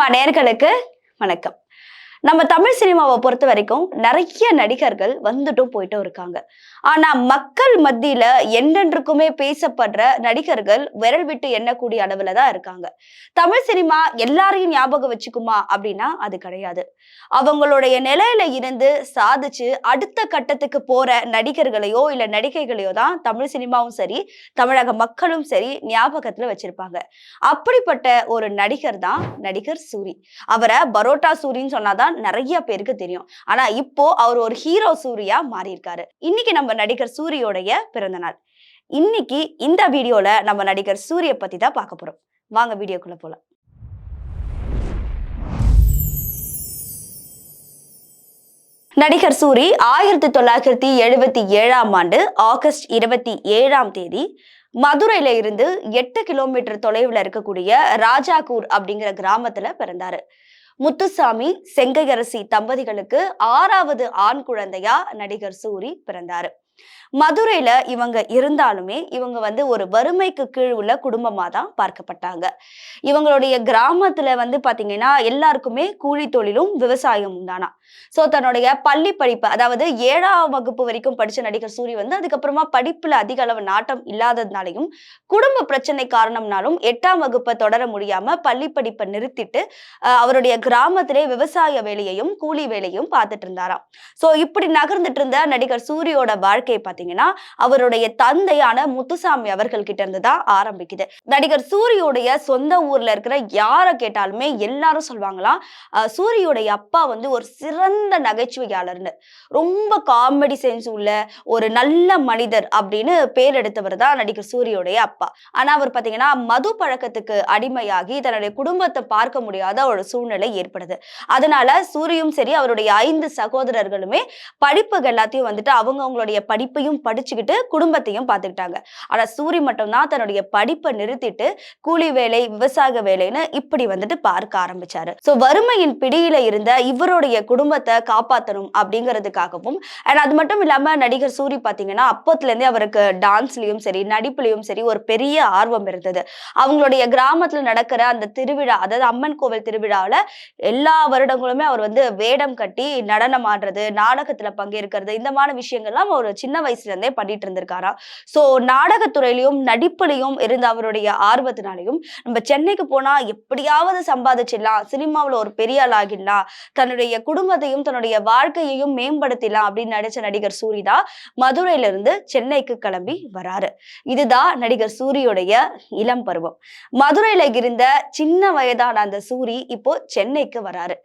Cinema நேர்களுக்கு வணக்கம். நம்ம தமிழ் சினிமாவை பொறுத்த வரைக்கும் நிறைய நடிகர்கள் வந்துட்டும் போயிட்டும் இருக்காங்க. ஆனா மக்கள் மத்தியில என்றென்றுக்குமே பேசப்படுற நடிகர்கள் விரல் விட்டு எண்ணக்கூடிய அளவுல தான் இருக்காங்க. தமிழ் சினிமா எல்லாரையும் ஞாபகம் வச்சுக்குமா அப்படின்னா அது கிடையாது. அவங்களுடைய நிலையில இருந்து சாதிச்சு அடுத்த கட்டத்துக்கு போற நடிகர்களையோ இல்ல நடிகைகளையோ தான் தமிழ் சினிமாவும் சரி தமிழக மக்களும் சரி ஞாபகத்துல வச்சிருப்பாங்க. அப்படிப்பட்ட ஒரு நடிகர் தான் நடிகர் சூரி. அவரை பரோட்டா சூரின்னு சொன்னாதான் நிறைய பேருக்கு தெரியும். ஆனா இப்போ அவர் ஒரு ஹீரோ சூரியா மாறி இருக்காரு இன்னைக்கு நம்ம நடிகர் சூரியோடைய பிறந்த நாள். இன்னைக்கு இந்த வீடியோல நம்ம நடிகர் சூரிய பத்தி தான் பார்க்க போறோம். வாங்க வீடியோக்குள்ள போலாம். நடிகர் சூரி ஆயிரத்தி தொள்ளாயிரத்தி எழுபத்தி ஏழாம் ஆண்டு ஆகஸ்ட் இருபத்தி ஏழாம் தேதி மதுரையில இருந்து எட்டு கிலோமீட்டர் தொலைவுல இருக்கக்கூடிய ராஜாக்கூர் அப்படிங்கிற கிராமத்துல பிறந்தாரு. முத்துசாமி செங்கையரசி தம்பதிகளுக்கு ஆறாவது ஆண் குழந்தையா நடிகர் சூரி பிறந்தாரு. மதுரையில இவங்க இருந்தாலுமே இவங்க வந்து ஒரு வறுமைக்கு கீழ் உள்ள குடும்பமா தான் பார்க்கப்பட்டாங்க. இவங்களுடைய கிராமத்துல வந்து பாத்தீங்கன்னா எல்லாருக்குமே கூலி தொழிலும் விவசாயமும் தானா. சோ தன்னுடைய பள்ளி படிப்பு அதாவது ஏழாம் வகுப்பு வரைக்கும் படிச்ச நடிகர் சூரி வந்து அதுக்கப்புறமா படிப்புல அதிக அளவு நாட்டம் இல்லாததுனாலையும் குடும்ப பிரச்சனை காரணம்னாலும் எட்டாம் வகுப்பை தொடர முடியாம பள்ளி படிப்பை நிறுத்திட்டு அஹ், அவருடைய கிராமத்திலே விவசாய வேலையையும் கூலி வேலையும் பார்த்துட்டு இருந்தாராம். சோ இப்படி நகர்ந்துட்டு இருந்த நடிகர் சூரியோட வாழ்க்கை பாத்தீங்கன்னா அவருடைய தந்தையான முத்துசாமி அவர்கள் கிட்ட இருந்து தான் ஆரம்பிக்குது. நடிகர் சூரியோடைய சொந்த ஊர்ல இருக்கிற யாரை கேட்டாலுமே எல்லாரும் சொல்லுவாங்களாம் அஹ், சூரியோடைய அப்பா வந்து ஒரு சிறந்த நகைச்சுவையாளர்னு. ரொம்ப காமெடி சென்ஸ் உள்ள ஒரு நல்ல மனிதர் அப்படின்னு பேர் எடுத்தவர் தான் நடிகர் சூரியோடைய அப்பா. ஆனா அவர் பாத்தீங்கன்னா மது பழக்கத்துக்கு அடிமையாகி தன்னுடைய குடும்பத்தை பார்க்க முடியாத ஒரு சூழ்நிலை ஏற்படுது. அதனால சூரியும் சரி அவருடைய ஐந்து சகோதரர்களுமே படிப்புகள் எல்லாத்தையும் வந்துட்டு அவங்கவங்களுடைய படிப்பையும் படிச்சுக்கிட்டு குடும்பத்தையும் பார்த்துக்கிட்டாங்க. ஆனா சூரி மட்டும்தான் தன்னுடைய படிப்பை நிறுத்திட்டு கூலி வேலை விவசாய வேலைன்னு இப்படி வந்துட்டு பார்க்க ஆரம்பிச்சாரு. சோ வறுமையின் பிடியில இருந்த இவருடைய குடும்பத்தை காப்பாத்தணும் அப்படிங்கிறதுக்காகவும் அண்ட் அது மட்டும் இல்லாம நடிகர் சூரி பாத்தீங்கன்னா அப்பத்துல இருந்தே அவருக்கு டான்ஸ்லயும் சரி நடிப்புலயும் சரி ஒரு பெரிய ஆர்வம் இருந்தது. அவங்களுடைய கிராமத்துல நடக்கிற அந்த திருவிழா அதாவது அம்மன் கோவில் திருவிழாவுல எல்லா வருடங்களுமே அவர் வந்து வேடம் கட்டி நடனம் ஆடுறது நாடகத்துல பங்கேற்கிறது இந்த மாதிரி விஷயங்கள்லாம் ஒரு சின்ன வயசுல வயசுலேருந்தே பண்ணிட்டு இருந்திருக்காரா? ஸோ நாடகத்துறையிலையும் நடிப்புலையும் இருந்த அவருடைய ஆர்வத்தினாலையும் நம்ம சென்னைக்கு போனால் எப்படியாவது சம்பாதிச்சிடலாம் சினிமாவில் ஒரு பெரிய ஆள் ஆகிடலாம் தன்னுடைய குடும்பத்தையும் தன்னுடைய வாழ்க்கையையும் மேம்படுத்திடலாம் அப்படின்னு நடிச்ச நடிகர் சூரிதா மதுரையிலிருந்து சென்னைக்கு கிளம்பி வராரு. இதுதான் நடிகர் சூரியுடைய இளம் பருவம். மதுரையில இருந்த சின்ன வயதான அந்த சூரி இப்போ சென்னைக்கு வராரு.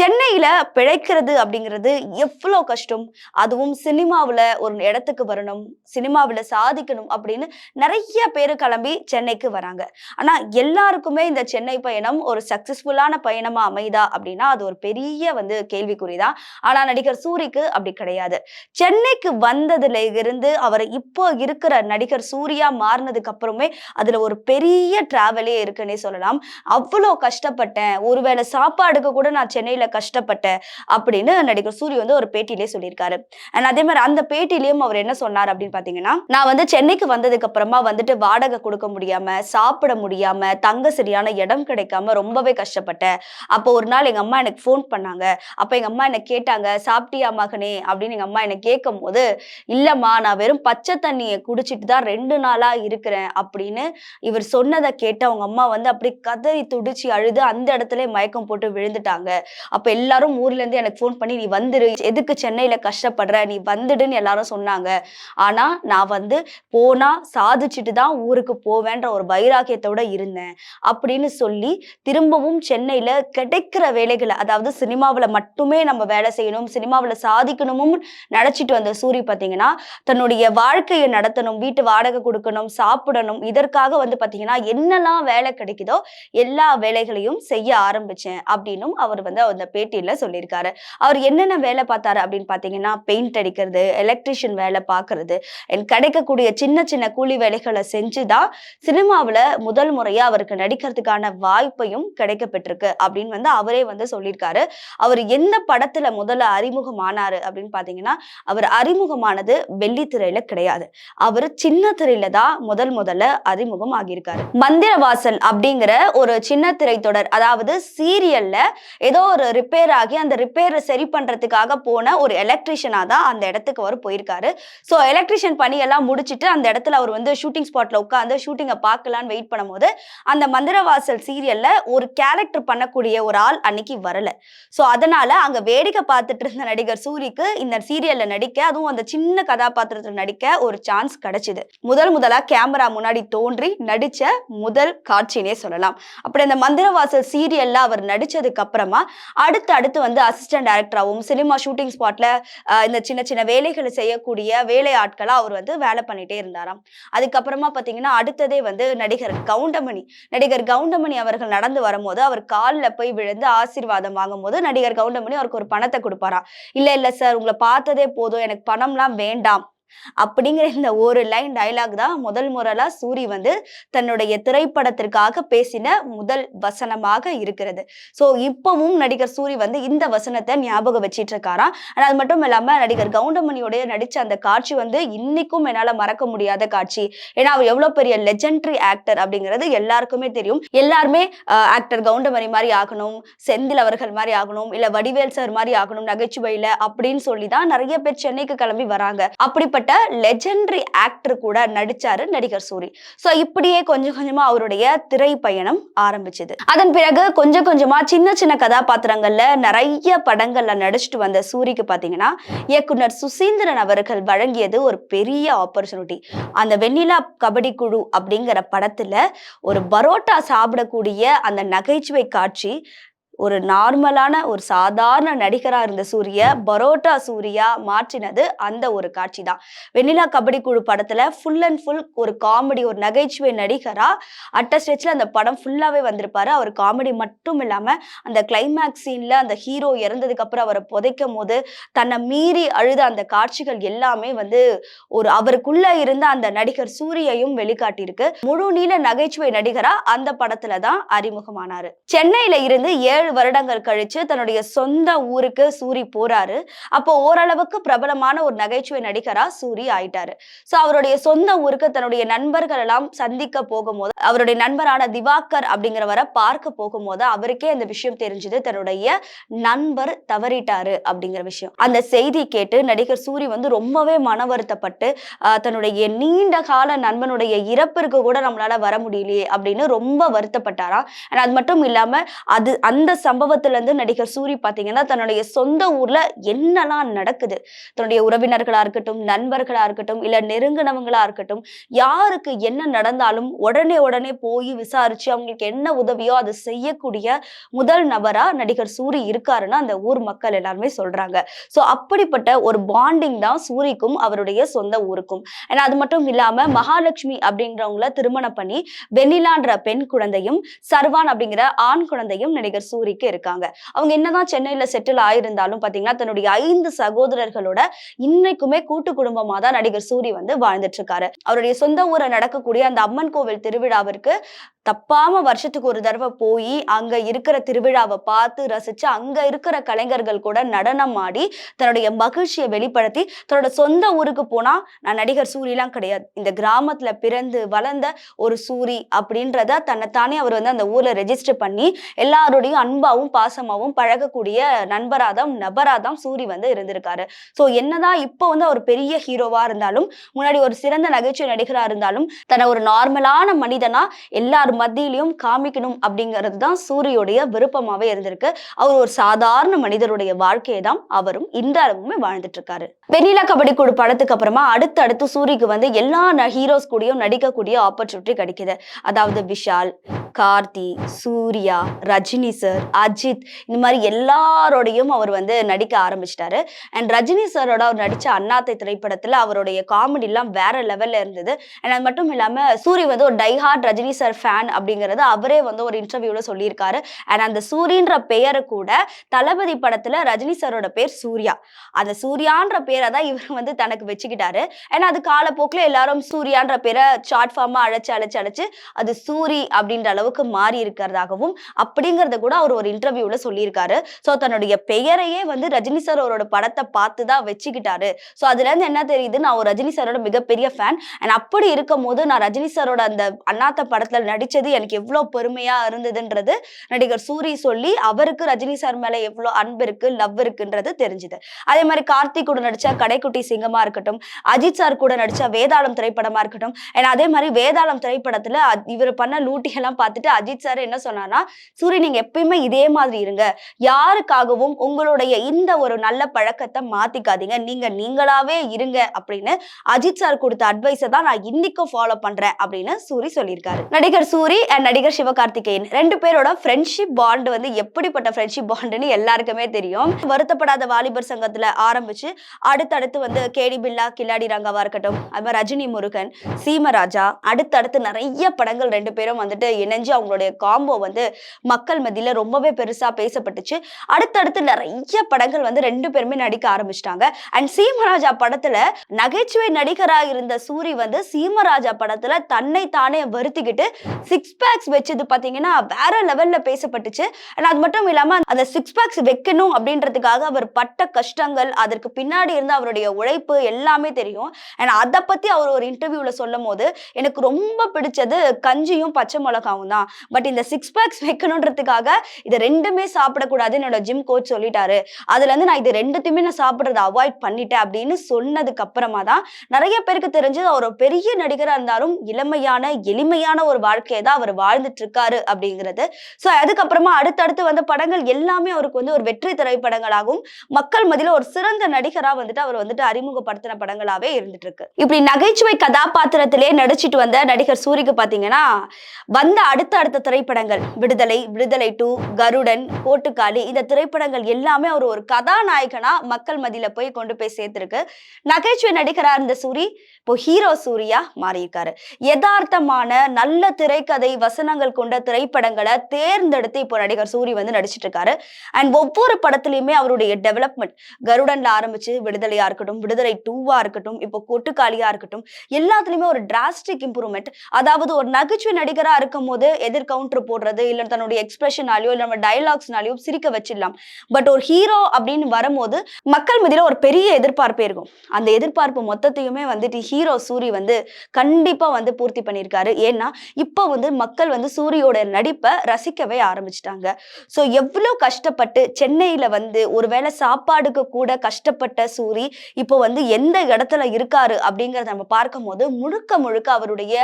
சென்னையில பிழைக்கிறது அப்படிங்கிறது எவ்வளோ கஷ்டம்? அதுவும் சினிமாவில் ஒரு இடத்துக்கு வரணும் சினிமாவுல சாதிக்கணும் அப்படின்னு நிறைய பேர் கிளம்பி சென்னைக்கு வராங்க. ஆனா எல்லாருக்குமே இந்த சென்னை பயணம் ஒரு சக்சஸ்ஃபுல்லான பயணமா அமைதா அப்படின்னா அது ஒரு பெரிய வந்து கேள்விக்குறிதான். ஆனால் நடிகர் சூரிக்கு அப்படி கிடையாது. சென்னைக்கு வந்ததுல இருந்து அவர் இப்போ இருக்கிற நடிகர் சூர்யா மாறினதுக்கு அப்புறமே அதுல ஒரு பெரிய டிராவலே இருக்குன்னே சொல்லலாம். அவ்வளோ கஷ்டப்பட்டேன். ஒருவேளை சாப்பாடுக்கு கூட நான் சென்னையில கஷ்டப்பட்டேன் அப்படின்னு நடிகர் சூரி வந்து ஒரு பேட்டியிலே சொல்லியிருக்காரு. அண்ட் அதே மாதிரி அந்த பேட்டிலையும் அவர் என்ன சொன்னார் அப்படின்னு பாத்தீங்கன்னா நான் வந்து சென்னைக்கு வந்ததுக்கு அப்புறமா வந்துட்டு வாடகை கொடுக்க முடியாம சாப்பிட முடியாம தங்க சரியான இடம் கிடைக்காம ரொம்பவே கஷ்டப்பட்டேன். அப்போ ஒரு நாள் எங்க அம்மா எனக்கு ஃபோன் பண்ணாங்க. அப்ப எங்க அம்மா என்ன கேட்டாங்க சாப்பிட்டியா மகனே? அப்படின்னு எங்க அம்மா என்ன கேட்கும் போது இல்லம்மா நான் வெறும் பச்சை தண்ணியை குடிச்சிட்டு தான் ரெண்டு நாளா இருக்கிறேன் அப்படின்னு இவர் சொன்னதை கேட்டு அவங்க அம்மா வந்து அப்படி கதறி துடிச்சு அழுது அந்த இடத்துல மயக்கம் போட்டு விழுந்துட்டாங்க. அப்ப எல்லாரும் ஊர்ல இருந்து எனக்கு ஃபோன் பண்ணி நீ வந்துரு. எதுக்கு சென்னையில கஷ்டப்படுற? நீ வந்துடுன்னு எல்லாரும் சொன்னாங்க. ஆனால் நான் வந்து போனா சாதிச்சுட்டு தான் ஊருக்கு போவேன்ற ஒரு வைராக்கியத்தோடு இருந்தேன். அப்படின்னு சொல்லி திரும்பவும் சென்னையில கிடைக்கிற வேலைகளை அதாவது சினிமாவுல மட்டுமே நம்ம வேலை செய்யணும் சினிமாவுல சாதிக்கணுமும் நினைச்சிட்டு வந்த சூரி பாத்தீங்கன்னா தன்னுடைய வாழ்க்கையை நடத்தணும் வீட்டு வாடகை கொடுக்கணும் சாப்பிடணும் இதற்காக வந்து பாத்தீங்கன்னா என்னெல்லாம் வேலை கிடைக்குதோ எல்லா வேலைகளையும் செய்ய ஆரம்பிச்சேன் அப்படின்னும் அவர் வந்து அந்த பேட்டியில சொல்லியிருக்காரு. அவர் என்னென்ன வேலை பார்த்தாரு அப்படின்னு பாத்தீங்கன்னா பெயிண்ட் அடிக்கிறது எலக்ட்ரிஷியன் வேலை வேலை பார்க்கறது அண்ட் கிடைக்கக்கூடிய சின்ன சின்ன கூலி வேலைகளை செஞ்சுதான் சினிமாவுல முதல் முறையா அவருக்கு நடிக்கிறதுக்கான வாய்ப்பையும் கிடைக்கப்பட்டிருக்கு அப்படின்னு வந்து அவரே வந்து சொல்லியிருக்காரு. அவர் எந்த படத்துல முதல்ல அறிமுகமானார் அப்படின்னு பார்த்தீங்கன்னா அவர் அறிமுகமானது வெள்ளித்திரையில கிடையாது. அவர் சின்ன திரையில தான் முதல் முதல்ல அறிமுகம் ஆகியிருக்காரு மந்திரவாசன் அப்படிங்கிற ஒரு சின்ன திரை தொடர் அதாவது சீரியல்ல ஏதோ ஒரு ரிப்பேர் ஆகி அந்த ரிப்பேரை சரி பண்றதுக்காக போன ஒரு எலக்ட்ரிஷியனா தான் அந்த இடத்துக்கு அவர் போயிருக்காரு. ஸோ எலக்ட்ரிஷியன் பணியெல்லாம் முடிச்சுட்டு அந்த இடத்துல அவர் வந்து ஷூட்டிங் ஸ்பாட்ல உட்காந்து ஷூட்டிங்கை பார்க்கலான்னு வெயிட் பண்ணும்போது அந்த மந்திரவாசல் சீரியல்ல ஒரு கேரக்டர் பண்ணக்கூடிய ஒரு ஆள் அன்னைக்கு வரல. ஸோ அதனால அங்க வேடிக்கை பார்த்துட்டு இருந்த நடிகர் சூரிக்கு இந்த சீரியல்ல நடிக்க அதுவும் அந்த சின்ன கதாபாத்திரத்தில் நடிக்க ஒரு சான்ஸ் கிடைச்சிது. முதல் முதலா கேமரா முன்னாடி தோன்றி நடிச்ச முதல் காட்சினே சொல்லலாம். அப்படி அந்த மந்திரவாசல் சீரியல்ல அவர் நடிச்சதுக்கு அப்புறமா அடுத்து அடுத்து வந்து அசிஸ்டன்ட் டேரக்டராகவும் சினிமா ஷூட்டிங் ஸ்பாட்ல இந்த சின்ன சின்ன வேலைகளை செய்யக்கூடிய வேலை ஆட்களா அவர் வந்து வேலை பண்ணிட்டே இருந்தாராம். அதுக்கப்புறமா பாத்தீங்கன்னா அடுத்ததே வந்து நடிகர் கவுண்டமணி. நடிகர் கவுண்டமணி அவர்கள் நடந்து வரும்போது அவர் காலில் போய் விழுந்து ஆசீர்வாதம் வாங்கும்போது நடிகர் கவுண்டமணி அவருக்கு ஒரு பணத்தை கொடுப்பாராம். இல்ல இல்ல சார் உங்களை பார்த்ததே போதும். எனக்கு பணம்லாம் வேண்டாம். அப்படிங்கிற இந்த ஒரு லைன் டைலாக் தான் முதல் முறையா சூரி வந்து தன்னுடைய திரைப்படத்திற்காக பேசின முதல் வசனமாக இருக்கிறது. ஸோ இப்பவும் நடிகர் சூரி வந்து இந்த வசனத்தை ஞாபகம் வச்சிட்டு இருக்காராம். ஆனால் அது மட்டும் இல்லாம நடிகர் கவுண்டமணியோடைய நடிச்ச அந்த காட்சி வந்து இன்னைக்கும் என்னால மறக்க முடியாத காட்சி. ஏன்னா அவர் எவ்வளவு பெரிய லெஜண்டரி ஆக்டர் அப்படிங்கிறது எல்லாருக்குமே தெரியும். எல்லாருமே ஆக்டர் கவுண்டமணி மாதிரி ஆகணும் செந்தில் அவர்கள் மாதிரி ஆகணும் இல்ல வடிவேல் சார் மாதிரி ஆகணும் நகைச்சுவையில அப்படின்னு சொல்லி தான் நிறைய பேர் சென்னைக்கு கிளம்பி வராங்க. அப்படிப்பட்ட லெஜெண்டரி ஆக்டர் கூட நடிச்சாரு நடிகர் சூரி. சோ இப்படியே கொஞ்சம் கொஞ்சமா அவருடைய திரை பயணம் ஆரம்பிச்சது. அதன் பிறகு கொஞ்சம் கொஞ்சமா சின்ன சின்ன கதாபாத்திரங்கள்ல நிறைய படங்கள்ல நடிச்சுட்டு வந்த சூரிக்கு பாத்தீங்கன்னா இயக்குனர் சுசீந்திரன் அவர்கள் வழங்கியது ஒரு பெரிய ஆப்பர்ச்சுனிட்டி அந்த வெண்ணிலா கபடி குழு அப்படிங்கிற படத்துல ஒரு பரோட்டா சாப்பிடக்கூடிய அந்த நகைச்சுவை காட்சி ஒரு நார்மலான ஒரு சாதாரண நடிகரா இருந்த சூரிய பரோட்டா சூர்யா மாற்றினது அந்த ஒரு காட்சி தான் வெண்ணிலா கபடி குழு படத்துல ஃபுல் அண்ட் ஃபுல் ஒரு காமெடி ஒரு நகைச்சுவை நடிகரா அட்ட ஸ்டேஜ்ல அந்த படம் ஃபுல்லாவே வந்திருப்பாரு. அவர் காமெடி மட்டும் இல்லாம அந்த கிளைமேக்ஸ் சீன்ல அந்த ஹீரோ இறந்ததுக்கு அப்புறம் அவரை புதைக்கும் போது தன்னை மீறி அழுத அந்த காட்சிகள் எல்லாமே வந்து ஒரு அவருக்குள்ள இருந்த அந்த நடிகர் சூரியையும் வெளிக்காட்டியிருக்கு. முழு நீள நகைச்சுவை நடிகரா அந்த படத்துல தான் அறிமுகமானாரு. சென்னையில இருந்து ஏழு ஏழு வருடங்கள் கழிச்சு தன்னுடைய சொந்த ஊருக்கு சூரி போறாரு. அப்போ ஓரளவுக்கு பிரபலமான ஒரு நகைச்சுவை நடிகரா சூரி ஆயிட்டாரு. சோ அவருடைய சொந்த ஊருக்கு தன்னுடைய நண்பர்கள் எல்லாம் சந்திக்க போகும்போது அவருடைய நண்பரான திவாகர் அப்படிங்கிறவரை பார்க்க போகும்போது அவருக்கே அந்த விஷயம் தெரிஞ்சது தன்னுடைய நண்பர் தவறிட்டாரு அப்படிங்கிற விஷயம். அந்த செய்தி கேட்டு நடிகர் சூரி வந்து ரொம்பவே மன வருத்தப்பட்டு தன்னுடைய நீண்ட கால நண்பனுடைய இறப்பிற்கு கூட நம்மளால வர முடியலையே அப்படின்னு ரொம்ப வருத்தப்பட்டாராம். அது மட்டும் இல்லாம அது அந்த சம்பவத்துல இருந்து நடிகர் சூரி பாத்தீங்கன்னா தன்னுடைய சொந்த ஊர்ல என்னெல்லாம் நடக்குது? தன்னுடைய உறவினர்களா இருக்கட்டும் நண்பர்களா இருக்கட்டும் இல்ல நெருங்கினவங்களா இருக்கட்டும் யாருக்கு என்ன நடந்தாலும் உடனே உடனே போய் விசாரிச்சு அவங்களுக்கு என்ன உதவியோ அதை செய்யக்கூடிய முதல் நபரா நடிகர் சூரி இருக்காருன்னு அந்த ஊர் மக்கள் எல்லாருமே சொல்றாங்க. சோ அப்படிப்பட்ட ஒரு பாண்டிங் தான் சூரிக்கும் அவருடைய சொந்த ஊருக்கும். ஏன்னா அது மட்டும் இல்லாம மகாலட்சுமி அப்படின்றவங்கள திருமணம் பண்ணி வெண்ணிலான்ற பெண் குழந்தையும் சர்வான் அப்படிங்கிற ஆண் குழந்தையும் நடிகர் சூரி சூரிக்கு இருக்காங்க. அவங்க என்னதான் சென்னையில செட்டில் ஆயிருந்தாலும் பாத்தீங்கன்னா தன்னுடைய ஐந்து சகோதரர்களோட இன்னைக்குமே கூட்டு குடும்பமா தான் நடிகர் சூரி வந்து வாழ்ந்துட்டு இருக்காரு அவருடைய சொந்த ஊரை நடக்கக்கூடிய அந்த அம்மன் கோவில் திருவிழாவிற்கு தப்பாம வருஷத்துக்கு ஒரு தடவை போய் அங்க இருக்கிற திருவிழாவை பார்த்து ரசிச்சு அங்க இருக்கிற கலைஞர்கள் கூட நடனம் ஆடி தன்னுடைய மகிழ்ச்சியை வெளிப்படுத்தி தன்னோட சொந்த ஊருக்கு போனா நான் நடிகர் சூரியலாம் கிடையாது. இந்த கிராமத்துல பிறந்து வளர்ந்த ஒரு சூரி அப்படின்றத தன்னைத்தானே அவர் வந்து அந்த ஊர்ல ரெஜிஸ்டர் பண்ணி எல்லாருடையும் அன்பாவும் பாசமாவும் பழகக்கூடிய நண்பராதான் நபராதான் சூரி வந்து இருந்திருக்காரு. சோ என்னதான் இப்போ வந்து அவர் பெரிய ஹீரோவா இருந்தாலும் முன்னாடி ஒரு சிறந்த நகைச்சுவை நடிகரா இருந்தாலும் தன்னை ஒரு நார்மலான மனிதனா எல்லார் மத்தியிலையும் காமிக்கணும் அப்படிங்கிறது தான் சூரியோடைய விருப்பமாவே இருந்திருக்கு. அவர் ஒரு சாதாரண மனிதருடைய வாழ்க்கையை தான் அவரும் இந்த அளவுமே வாழ்ந்துட்டு இருக்காரு வெண்ணிலா கபடி குழு படத்துக்கு அப்புறமா அடுத்து அடுத்து சூரிக்கு வந்து எல்லா ஹீரோஸ் கூடயும் நடிக்கக்கூடிய ஆப்பர்ச்சுனிட்டி கிடைக்குது. அதாவது விஷால் கார்த்தி சூர்யா ரஜினி சார் அஜித் இந்த மாதிரி எல்லாரோடையும் அவர் வந்து நடிக்க ஆரம்பிச்சிட்டாரு. அண்ட் ரஜினி சாரோட அவர் நடித்த அண்ணாத்தை திரைப்படத்தில் அவருடைய காமெடிலாம் வேற லெவலில் இருந்தது. அண்ட் அது மட்டும் இல்லாமல் சூரி வந்து ஒரு டைஹார்ட் ரஜினி சார் ஃபேன் அப்படிங்கிறது அவரே வந்து ஒரு இன்டர்வியூவில் சொல்லியிருக்காரு. அண்ட் அந்த சூரின்ற பெயரை கூட தளபதி படத்தில் ரஜினி சாரோட பேர் சூர்யா. அந்த சூர்யான்ற பேரை தான் இவர் வந்து தனக்கு வச்சுக்கிட்டாரு. ஏன்னா அது காலப்போக்கில் எல்லாரும் சூர்யான்ற பேரை ஷார்ட் ஃபார்மாக அழைச்சி அழைச்சி அழைச்சு அது சூரி அப்படின்ற அளவுக்கு மாறி இருக்கிறதாகவும் அப்படிங்கறத கூட அவர் ஒரு இன்டர்வியூல சொல்லியிருக்காரு. ஸோ தன்னுடைய பெயரையே வந்து ரஜினி சார் அவரோட படத்தை பார்த்து தான் வச்சுக்கிட்டாரு. ஸோ அதுல இருந்து என்ன தெரியுது? நான் ஒரு ரஜினி சாரோட மிகப்பெரிய ஃபேன் அண்ட் அப்படி இருக்கும் போது நான் ரஜினி சாரோட அந்த அண்ணாத்த படத்துல நடிச்சது எனக்கு எவ்வளவு பெருமையா இருந்ததுன்றது நடிகர் சூரி சொல்லி அவருக்கு ரஜினி சார் மேல எவ்வளவு அன்பு இருக்கு லவ் இருக்குன்றது தெரிஞ்சுது. அதே மாதிரி கார்த்திக் கூட நடிச்ச கடைக்குட்டி சிங்கமா இருக்கட்டும் அஜித் சார் கூட நடிச்ச வேதாளம் திரைப்படமா இருக்கட்டும் அண்ட் அதே மாதிரி வேதாளம் திரைப்படத்துல இவர் பண்ண லூட்டிகள்லாம் பார்த்துட்டு அஜித் சார் என்ன சொன்னார்னா சூரி நீங்க எப்பயுமே இதே மாதிரி இருங்க. யாருக்காகவும் உங்களுடைய இந்த ஒரு நல்ல பழக்கத்தை மாத்திக்காதீங்க. நீங்க நீங்களாவே இருங்க அப்படின்னு அஜித் சார் கொடுத்த அட்வைஸை தான் நான் இன்னைக்கும் ஃபாலோ பண்றேன் அப்படின்னு சூரி சொல்லியிருக்காரு. நடிகர் சூரி அண்ட் நடிகர் சிவகார்த்திகேயன் ரெண்டு பேரோட ஃப்ரெண்ட்ஷிப் பாண்ட் வந்து எப்படிப்பட்ட ஃப்ரெண்ட்ஷிப் பாண்டுன்னு எல்லாருக்குமே தெரியும். வருத்தப்படாத வாலிபர் சங்கத்துல ஆரம்பிச்சு அடுத்தடுத்து வந்து கேடி பில்லா கில்லாடி ரங்காவா இருக்கட்டும் அது மாதிரி ரஜினி முருகன் சீமராஜா அடுத்தடுத்து நிறைய படங்கள் ரெண்டு பேரும் வந்துட்டு இணைஞ்சு அவங்களுடைய காம்போ வந்து மக்கள் மத்தியில ரொம்பவே பெருசா பேசப்பட்டுச்சு. அடுத்தடுத்து நிறைய படங்கள் வந்து ரெண்டு பேருமே நடிக்க ஆரம்பிச்சிட்டாங்க. அண்ட் சீமராஜா படத்துல நகைச்சுவை நடிகராக இருந்த சூரி வந்து சீமராஜா படத்துல தன்னை தானே வருத்திக்கிட்டு சிக்ஸ் பேக்ஸ் வச்சது பாத்தீங்கன்னா வேற லெவல்ல பேசப்பட்டுச்சு. அண்ட் அது மட்டும் இல்லாம அந்த சிக்ஸ் பேக்ஸ் வைக்கணும் அப்படின்றதுக்காக அவர் பட்ட கஷ்டங்கள் அதற்கு பின்னாடி இருந்த அவருடைய உழைப்பு எல்லாமே தெரியும். அண்ட் அதை பத்தி அவர் ஒரு இன்டர்வியூல சொல்லும் போது எனக்கு ரொம்ப பிடிச்சது கஞ்சியும் பச்சை மிளகாவும் தான். பட் இந்த சிக்ஸ் பேக்ஸ் வைக்கணுன்றதுக்காக இது ரெண்டுமே சாப்பிடக்கூடாதுன்னு என்னோட ஜிம் கோச் சொல்லிட்டாரு. அதுல இருந்து நான் இது ரெண்டுத்தையுமே நான் சாப்பிட்றத அவாய்ட் பண்ணிட்டேன் அப்படின்னு சொன்னதுக்கு அப்புறமா தான் நிறைய பேருக்கு தெரிஞ்சது அவர் பெரிய நடிகரா இருந்தாலும் இளமையான எளிமையான ஒரு வாழ்க்கையை தான் அவர் வாழ்ந்துட்டு இருக்காரு அப்படிங்கிறது. ஸோ அதுக்கப்புறமா அடுத்தடுத்து வந்த படங்கள் எல்லாமே அவருக்கு வந்து ஒரு வெற்றி திரைப்படங்களாகவும் மக்கள் மத்தியில ஒரு சிறந்த நடிகரா வந்துட்டு அவர் வந்துட்டு அறிமுகப்படுத்தின படங்களாவே இருந்துட்டு இருக்கு இப்படி நகைச்சுவை கதாபாத்திரத்திலே நடிச்சிட்டு வந்த நடிகர் சூரிக்கு பாத்தீங்கன்னா வந்த அடுத்த அடுத்த அடுத்த திரைப்படங்கள். விடுதலை விடுதலை டூ கருடன் கோட்டுக்காளி இந்த திரைப்படங்கள் எல்லாமே அவர் ஒரு கதாநாயகனா மக்கள் மதியில போய் கொண்டு போய் சேர்த்திருக்கு. நகைச்சுவை நடிகரா இருந்த சூரி இப்போ ஹீரோ சூரியா மாறியிருக்காரு. யதார்த்தமான நல்ல திரைக்கதை வசனங்கள் கொண்ட திரைப்படங்களை தேர்ந்தெடுத்து இப்போ நடிகர் சூரி வந்து நடிச்சிட்டு இருக்காரு அண்ட் ஒவ்வொரு படத்துலயுமே அவருடைய டெவலப்மெண்ட் கருடன்ல ஆரம்பிச்சு விடுதலையா இருக்கட்டும் விடுதலை டூவா இருக்கட்டும் இப்போ கொட்டுக்காளியா இருக்கட்டும் எல்லாத்துலயுமே ஒரு டிராஸ்டிக் இம்ப்ரூவ்மெண்ட் அதாவது ஒரு நகைச்சுவை நடிகரா இருக்கும் போது எதிர் கவுண்டர் போடுறது இல்ல தன்னுடைய எக்ஸ்பிரஷனாலயோ இல்ல நம்ம டயலாக்ஸ்னாலயோ சிரிக்க வச்சிடலாம். பட் ஒரு ஹீரோ அப்படின்னு வரும்போது மக்கள் மத்தியில ஒரு பெரிய எதிர்பார்ப்பே இருக்கும். அந்த எதிர்பார்ப்பு மொத்தத்தையுமே வந்துட்டு ஹீரோ சூரி வந்து கண்டிப்பா வந்து பூர்த்தி பண்ணியிருக்காரு. ஏன்னா இப்போ வந்து மக்கள் வந்து சூரியோட நடிப்பை ரசிக்கவே ஆரம்பிச்சிட்டாங்க. ஸோ எவ்வளோ கஷ்டப்பட்டு சென்னையில வந்து ஒருவேளை சாப்பாடுக்கு கூட கஷ்டப்பட்ட சூரி இப்போ வந்து எந்த இடத்துல இருக்காரு அப்படிங்கறத நம்ம பார்க்கும்போது முழுக்க முழுக்க அவருடைய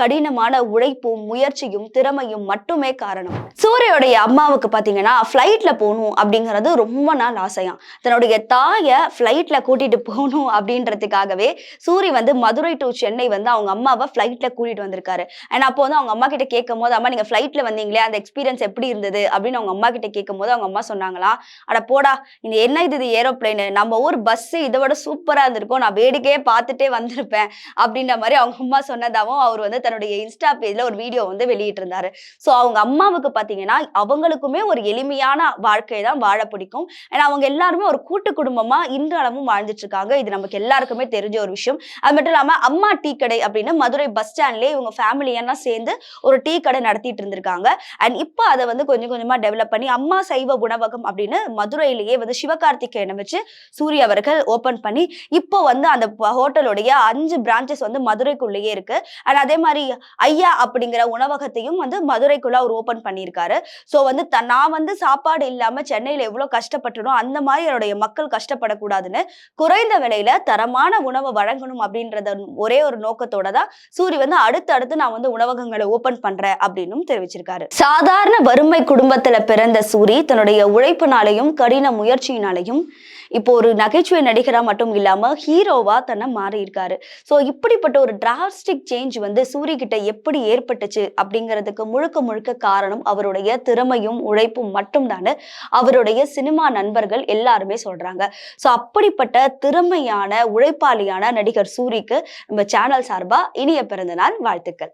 கடினமான உழைப்பும் முயற்சியும் திறமையும் மட்டுமே காரணம். சூரியோடைய அம்மாவுக்கு பாத்தீங்கன்னா ஃப்ளைட்ல போகணும் அப்படிங்கிறது ரொம்ப நாள் ஆசையாம். தன்னுடைய தாயை ஃப்ளைட்ல கூட்டிட்டு போகணும் அப்படின்றதுக்காகவே சூரி வந்து மதுரை டு சென்னை வந்து அவங்க அம்மாவை ஃப்ளைட்ல கூட்டிட்டு வந்திருக்காரு. அண்ட் அப்போ வந்து அவங்க அம்மா கிட்ட கேட்கும் போது அம்மா நீங்க ஃப்ளைட்ல வந்தீங்களே அந்த எக்ஸ்பீரியன்ஸ் எப்படி இருந்தது? அப்படின்னு அவங்க அம்மா கிட்ட கேட்கும் போது அவங்க அம்மா சொன்னாங்களா அட போடா இந்த என்ன இது இது ஏரோப்ளைனு? நம்ம ஊர் பஸ் இதை விட சூப்பரா இருந்திருக்கும். நான் வேடிக்கையே பார்த்துட்டே வந்திருப்பேன். அப்படின்ற மாதிரி அவங்க அம்மா சொன்னதாகவும் அவர் வந்து தன்னுடைய இன்ஸ்டா பேஜ்ல ஒரு வீடியோ வந்து வெளியிட்டு இருந்தாரு ஸோ அவங்க அம்மாவுக்கு பாத்தீங்கன்னா அவங்களுக்குமே ஒரு எளிமையான வாழ்க்கையை தான் வாழ பிடிக்கும். ஏன்னா அவங்க எல்லாருமே ஒரு கூட்டு குடும்பமா இன்றளவும் வாழ்ந்துட்டு இருக்காங்க இது நமக்கு எல்லாருக்குமே தெரிஞ்ச ஒரு விஷயம். அது மட்டும் இல்லாம அம்மா டீ கடை அப்படின்னு மதுரை பஸ் ஸ்டாண்ட்லயே இவங்க ஃபேமிலியெல்லாம் சேர்ந்து ஒரு டீ கடை நடத்திட்டு இருந்திருக்காங்க. அண்ட் இப்போ அதை வந்து கொஞ்சம் கொஞ்சமா டெவலப் பண்ணி அம்மா சைவ உணவகம் அப்படின்னு மதுரையிலேயே வந்து சிவகார்த்திகேயனை வச்சு சூரிய அவர்கள் ஓபன் பண்ணி இப்போ வந்து அந்த ஹோட்டலுடைய அஞ்சு பிரான்ச்சஸ் வந்து மதுரைக்குள்ளேயே இருக்கு. அண்ட் அதே மாதிரி ஐயா அப்படிங்கிற உணவகத்தையும் வந்து மதுரைக்குள்ள அவர் ஓபன் பண்ணியிருக்காரு. ஸோ வந்து நான் வந்து சாப்பாடு இல்லாம சென்னையில எவ்வளவு கஷ்டப்பட்டனோ அந்த மாதிரி என்னுடைய மக்கள் கஷ்டப்படக்கூடாதுன்னு குறைந்த விலையில தரமான உணவை வழங்கணும் அப்படின்றத ஒரே ஒரு நோக்கத்தோட தான் சூரி வந்து அடுத்து அடுத்து நான் வந்து உணவகங்களை ஓபன் பண்றேன் அப்படின்னு தெரிவிச்சிருக்காரு. சாதாரண வறுமை குடும்பத்துல பிறந்த சூரி தன்னுடைய உழைப்பினாலையும் கடின முயற்சியினாலையும் இப்போ ஒரு நகைச்சுவை நடிகரா மட்டும் இல்லாம ஹீரோவா தன்னை மாறி இருக்காரு ஸோ இப்படிப்பட்ட ஒரு டிராஸ்டிக் சேஞ்ச் வந்து சூரி கிட்ட எப்படி ஏற்பட்டுச்சு அப்படிங்கறது அடைகிறதுக்கு முழுக்க முழுக்க காரணம் அவருடைய திறமையும் உழைப்பும் மட்டும்தான் அவருடைய சினிமா நண்பர்கள் எல்லாருமே சொல்றாங்க. ஸோ அப்படிப்பட்ட திறமையான உழைப்பாளியான நடிகர் சூரிக்கு நம்ம சேனல் சார்பா இனிய பிறந்த நாள் வாழ்த்துக்கள்.